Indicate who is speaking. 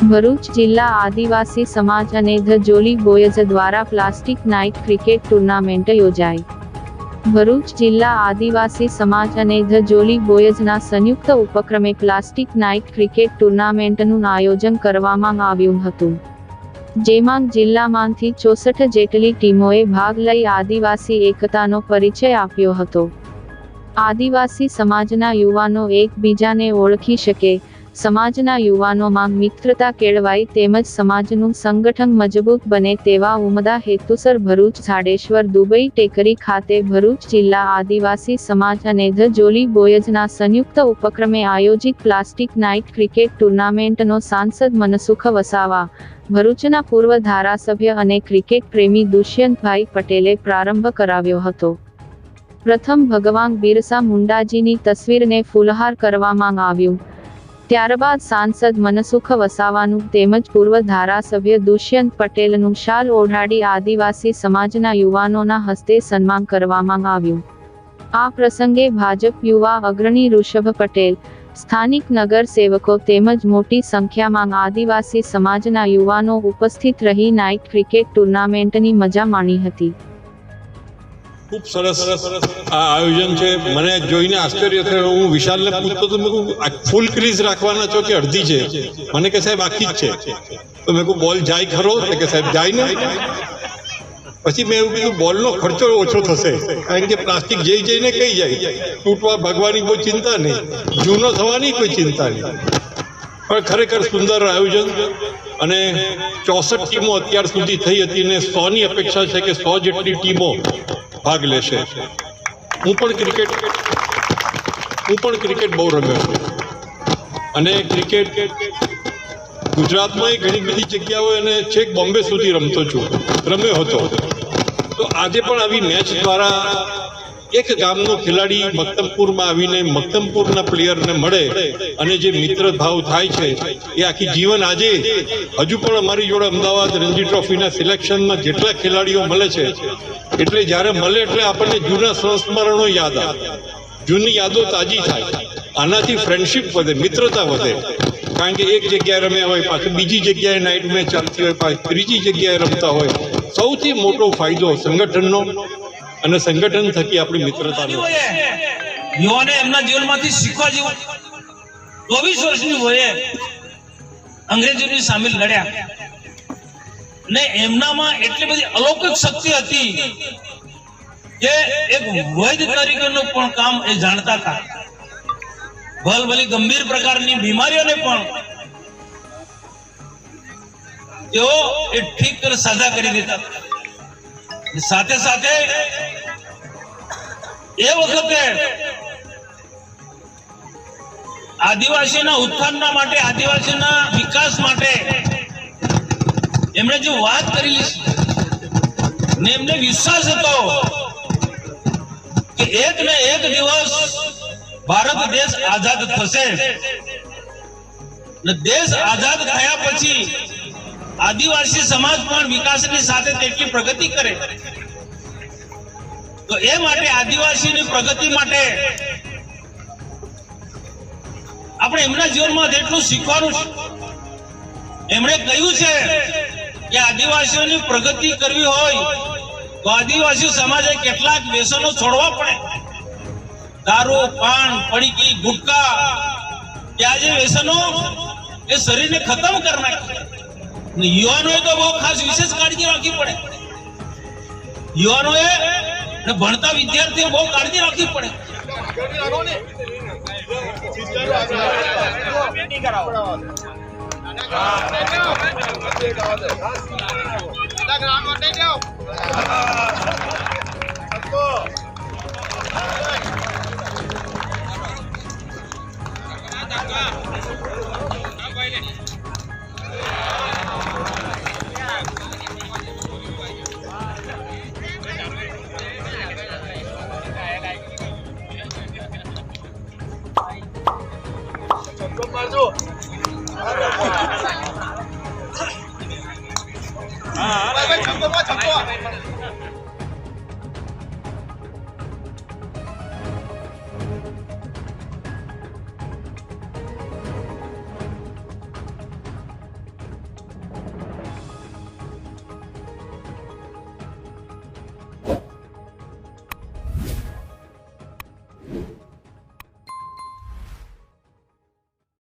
Speaker 1: ભરૂચ જિલ્લા આદિવાસી સમાજ અને ધ જોલી બોયઝ દ્વારા પ્લાસ્ટિક નાઇટ ક્રિકેટ ટુર્નામેન્ટ યોજાઈ. ભરૂચ જિલ્લા આદિવાસી સમાજ અને ધ જોલી બોયઝના સંયુક્ત ઉપક્રમે પ્લાસ્ટિક નાઇટ ક્રિકેટ ટુર્નામેન્ટનું આયોજન કરવામાં આવ્યું હતું. જેમાં જિલ્લામાંથી ચોસઠ જેટલી ટીમોએ ભાગ લઈ આદિવાસી એકતાનો પરિચય આપ્યો હતો. આદિવાસી સમાજના યુવાનો એકબીજાને ઓળખી શકે સમાજના યુવાનોમાં મિત્રતા કેળવાય તેમજ સમાજનું સંગઠન મજબૂત બને તેવા ઉમદા હેતુસર ભરૂચ, ઝાડેશ્વર, દુબઈ, ટેકરી ખાતે ભરૂચ જિલ્લા આદિવાસી સમાજ અને ધ જોલી બોયઝના સંયુક્ત ઉપક્રમે આયોજિત પ્લાસ્ટિક નાઇટ ક્રિકેટ ટુર્નામેન્ટનો સાંસદ મનસુખ વસાવા, ભરૂચના પૂર્વ ધારાસભ્ય અને ક્રિકેટ પ્રેમી દુષ્યંતભાઈ પટેલે પ્રારંભ કરાવ્યો હતો. પ્રથમ ભગવાન બિરસા મુંડાજીની તસવીરને ફૂલહાર કરવામાં આવ્યું. ત્યારબાદ સાંસદ મનસુખ વસાવાનું તેમજ પૂર્વ ધારાસભ્ય દુષ્યંત પટેલનું શાલ ઓઢાડી આદિવાસી સમાજના યુવાનોના હસ્તે સન્માન કરવામાં આવ્યું. આ પ્રસંગે ભાજપ યુવા અગ્રણી ઋષભ પટેલ, સ્થાનિક નગર સેવકો તેમજ મોટી સંખ્યામાં આદિવાસી સમાજના યુવાનો ઉપસ્થિત રહી નાઇટ ક્રિકેટ ટુર્નામેન્ટની મજા માણી હતી.
Speaker 2: ખૂબ સરસ આ આયોજન છે. મને જોઈને આશ્ચર્ય થયું. હું વિશાલને પૂછતો તો મેં ફૂલ ક્રીઝ રાખવાના છો કે અડધી છે? મને કે, સાહેબ, આખી જ છે. તો મેં કહું બોલ જાય ખરો. કે, સાહેબ, જાય ને. પછી મેં એવું કીધું, બોલનો ખર્ચો ઓછો થશે. કારણ કે પ્લાસ્ટિક જઈ જઈને કઈ જાય? તૂટવા ભાગવાની કોઈ ચિંતા નહીં. જૂનો થવાની કોઈ ચિંતા નહીં. પણ ખરેખર સુંદર આયોજન અને ચોસઠ ટીમો અત્યાર સુધી થઈ હતી અને સોની અપેક્ષા છે કે સો જેટલી ટીમો ભાગ લેશે. હું પણ ક્રિકેટ હું પણ ક્રિકેટ બહુ રમ્યો છું. અને ક્રિકેટ ગુજરાતમાં ઘણી બધી જગ્યાઓ અને છેક બોમ્બે સુધી રમતો છું, રમ્યો હતો. તો આજે પણ આવી મેચ દ્વારા એક ગામનો ખેલાડી મક્તમપુરમાં આવીને મક્તમપુરના પ્લેયરને મળે અને જે મિત્ર ભાવ થાય છે, એ આખી જીવન આજે હજુ પણ અમારી જોડે અમદાવાદ રણજી ટ્રોફીના સિલેક્શનમાં જેટલા ખેલાડીઓ મળે છે, એટલે જ્યારે મળે એટલે આપણને જૂના સંસ્મરણો યાદ આવે. જૂની યાદો તાજી થાય. આનાથી ફ્રેન્ડશિપ વધે, મિત્રતા વધે. કારણ કે એક જગ્યાએ રમ્યા હોય, પાછું બીજી જગ્યાએ નાઇટ મેચ ચાલતી હોય, પાછી ત્રીજી જગ્યાએ રમતા હોય. સૌથી મોટો ફાયદો સંગઠનનો અને સંગઠન થકી આપણી મિત્રતા
Speaker 3: યુવાને એમના જીવનમાંથી શીખવા જેવું. ચોવીસ વર્ષની વયે અંગ્રેજોની સામે લડ્યા. ને એમનામાં એટલી બધી અલૌકિક શક્તિ હતી કે એક વૈદ તરીકેનું પણ કામ એ જાણતા હતા. ભલભલી ગંભીર પ્રકારની બીમારીઓને પણ તેઓ એ ઠીક કરી સાજા કરી દેતા હતા સાથે સાથે એ વખતે આદિવાસીના ઉત્થાનના માટે, આદિવાસીના વિકાસ માટે એમણે જે વાત કરેલી ને એમને વિશ્વાસ હતો કે એક ને એક દિવસ ભારત દેશ આઝાદ થશે. ને દેશ આઝાદ થયા પછી આદિવાસી સમાજ પણ વિકાસની સાથે તેટલી પ્રગતિ કરે. તો એ માટે આદિવાસીની પ્રગતિ માટે આપણે એમના જીવનમાં જેટલું શીખવાનું છે. એમણે કહ્યું છે કે આદિવાસીઓની પ્રગતિ કરવી હોય તો આદિવાસી સમાજે કેટલાક વ્યસનો છોડવા પડે. દારૂ, પાન, પડીકી, ગુટકા, કે આ જે વ્યસનો એ શરીરને ખતમ કરી નાખે. યુવાનોએ તો બહુ ખાસ વિશેષ કાળજી રાખવી પડે. યુવાનોએ ને ભણતા વિદ્યાર્થીઓ બહુ કાળજી રાખવી પડે.